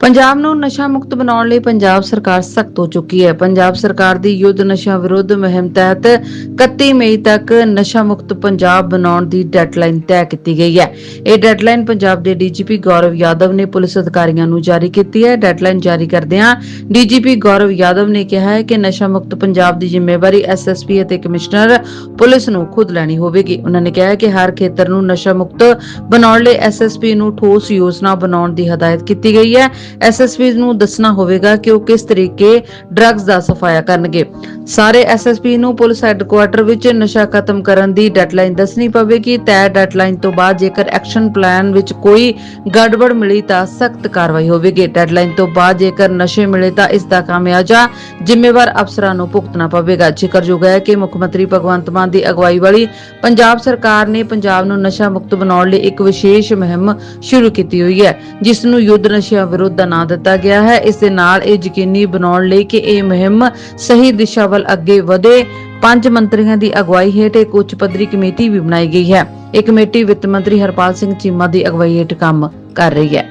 ਪੰਜਾਬ ਨੂੰ ਨਸ਼ਾ ਮੁਕਤ ਬਣਾਉਣ ਲਈ ਪੰਜਾਬ ਸਰਕਾਰ ਸਖਤ ਹੋ ਚੁੱਕੀ ਹੈ। ਪੰਜਾਬ ਸਰਕਾਰ ਦੀ ਯੁੱਧ ਨਸ਼ਾ ਵਿਰੁੱਧ ਮੁਹਿੰਮ ਤਹਿਤ 31 ਮਈ ਤੱਕ ਨਸ਼ਾ ਮੁਕਤ ਪੰਜਾਬ ਬਣਾਉਣ ਦੀ ਡੈਡਲਾਈਨ ਤੈਅ ਕੀਤੀ ਗਈ ਹੈ। ਇਹ ਡੈਡਲਾਈਨ ਪੰਜਾਬ ਦੇ ਡੀਜੀਪੀ ਗੌਰਵ ਯਾਦਵ ਨੇ ਪੁਲਿਸ ਅਧਿਕਾਰੀਆਂ ਨੂੰ ਜਾਰੀ ਕੀਤੀ ਹੈ। ਡੈਡਲਾਈਨ ਜਾਰੀ ਕਰਦਿਆਂ ਡੀਜੀਪੀ ਗੌਰਵ ਯਾਦਵ ਨੇ ਕਿਹਾ ਹੈ ਕਿ ਨਸ਼ਾ ਮੁਕਤ ਪੰਜਾਬ ਦੀ ਜ਼ਿੰਮੇਵਾਰੀ ਐਸਐਸਪੀ ਅਤੇ ਕਮਿਸ਼ਨਰ ਪੁਲਿਸ ਨੂੰ ਖੁਦ ਲੈਣੀ ਹੋਵੇਗੀ। ਉਹਨਾਂ ਨੇ ਕਿਹਾ ਕਿ ਹਰ ਖੇਤਰ ਨੂੰ ਨਸ਼ਾ ਮੁਕਤ ਬਣਾਉਣ ਲਈ ਐਸਐਸਪੀ ਨੂੰ ਠੋਸ ਯੋਜਨਾ ਬਣਾਉਣ ਦੀ ਹਦਾਇਤ ਕੀਤੀ ਗਈ ਹੈ। ਐਸਐਸਪੀ ਨੂੰ ਦੱਸਣਾ ਹੋਵੇਗਾ ਕਿ ਉਹ ਕਿਸ ਤਰੀਕੇ ਡਰੱਗਸ ਦਾ ਸਫਾਇਆ ਕਰਨਗੇ। ਸਾਰੇ ਐਸਐਸਪੀ ਨੂੰ ਪੁਲਿਸ ਹੈੱਡਕੁਆਰਟਰ ਵਿੱਚ ਨਸ਼ਾ ਖਤਮ ਕਰਨ ਦੀ ਡੈਡਲਾਈਨ ਦੱਸਣੀ ਪਵੇਗੀ। ਤੈਅ ਡੈਡਲਾਈਨ ਤੋਂ ਬਾਅਦ ਜੇਕਰ ਐਕਸ਼ਨ ਪਲਾਨ ਵਿੱਚ ਕੋਈ ਗੜਬੜ ਮਿਲੀ ਤਾਂ ਸਖਤ ਕਾਰਵਾਈ ਹੋਵੇਗੀ। ਡੈਡਲਾਈਨ ਤੋਂ ਬਾਅਦ ਜੇਕਰ ਨਸ਼ੇ ਮਿਲੇ ਤਾਂ ਇਸ ਦਾ ਖਾਮਿਆਜਾ ਜ਼ਿੰਮੇਵਾਰ ਅਫਸਰਾਂ ਨੂੰ ਭੁਗਤਣਾ ਪਵੇਗਾ। ਜ਼ਿਕਰਯੋਗ ਹੈ ਕਿ ਮੁੱਖ ਮੰਤਰੀ ਭਗਵੰਤ ਮਾਨ ਦੀ ਅਗਵਾਈ ਵਾਲੀ ਪੰਜਾਬ ਸਰਕਾਰ ਨੇ ਪੰਜਾਬ ਨੂੰ ਨਸ਼ਾ ਮੁਕਤ ਬਣਾਉਣ ਲਈ ਇੱਕ ਵਿਸ਼ੇਸ਼ ਮੁਹਿੰਮ ਸ਼ੁਰੂ ਕੀਤੀ ਹੋਈ ਹੈ, ਜਿਸ ਨੂੰ ਯੁੱਧ ਨਸ਼ਿਆਂ ਵਿਰੁੱਧ ਦਾ ਨਾਂ ਦਿੱਤਾ ਗਿਆ ਹੈ। ਇਸ ਦੇ ਨਾਲ ਇਹ ਯਕੀਨੀ ਬਣਾਉਣ ਲਈ ਕਿ ਇਹ ਮੁਹਿੰਮ ਸਹੀ ਦਿਸ਼ਾ ਵੱਲ ਅੱਗੇ ਵਧੇ। ਪੰਜ ਮੰਤਰੀਆਂ ਦੀ ਅਗਵਾਈ ਹੇਠ ਇੱਕ ਉੱਚ ਪੱਧਰੀ ਕਮੇਟੀ ਵੀ ਬਣਾਈ ਗਈ ਹੈ। ਇਹ ਕਮੇਟੀ ਵਿੱਤ ਮੰਤਰੀ ਹਰਪਾਲ ਸਿੰਘ ਚੀਮਾ ਦੀ ਅਗਵਾਈ ਹੇਠ ਕੰਮ ਕਰ ਰਹੀ ਹੈ।